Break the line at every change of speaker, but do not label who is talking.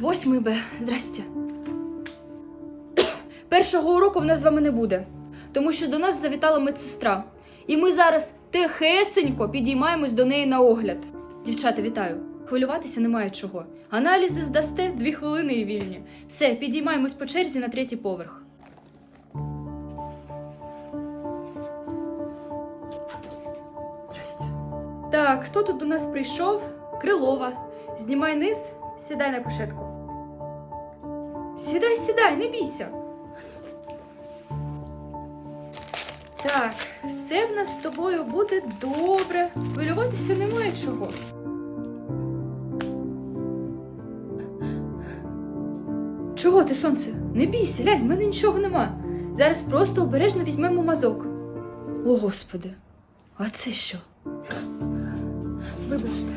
Восьмий Б. Здрасте. Першого уроку в нас з вами не буде, тому що до нас завітала медсестра. І ми зараз тихесенько підіймаємось до неї на огляд. Дівчата, вітаю. Хвилюватися немає чого. Аналізи здасте дві хвилини і вільні. Все, підіймаємось по черзі на третій поверх. Здрасте. Так, хто тут до нас прийшов? Крилова. Знімай низ, сідай на кушетку. Сідай, сідай, не бійся. Так, все в нас з тобою буде добре. Хвилюватися немає чого. Чого ти, сонце? Не бійся, лянь, в мене нічого нема. Зараз просто обережно візьмемо мазок. О, господи, а це що? Вибачте.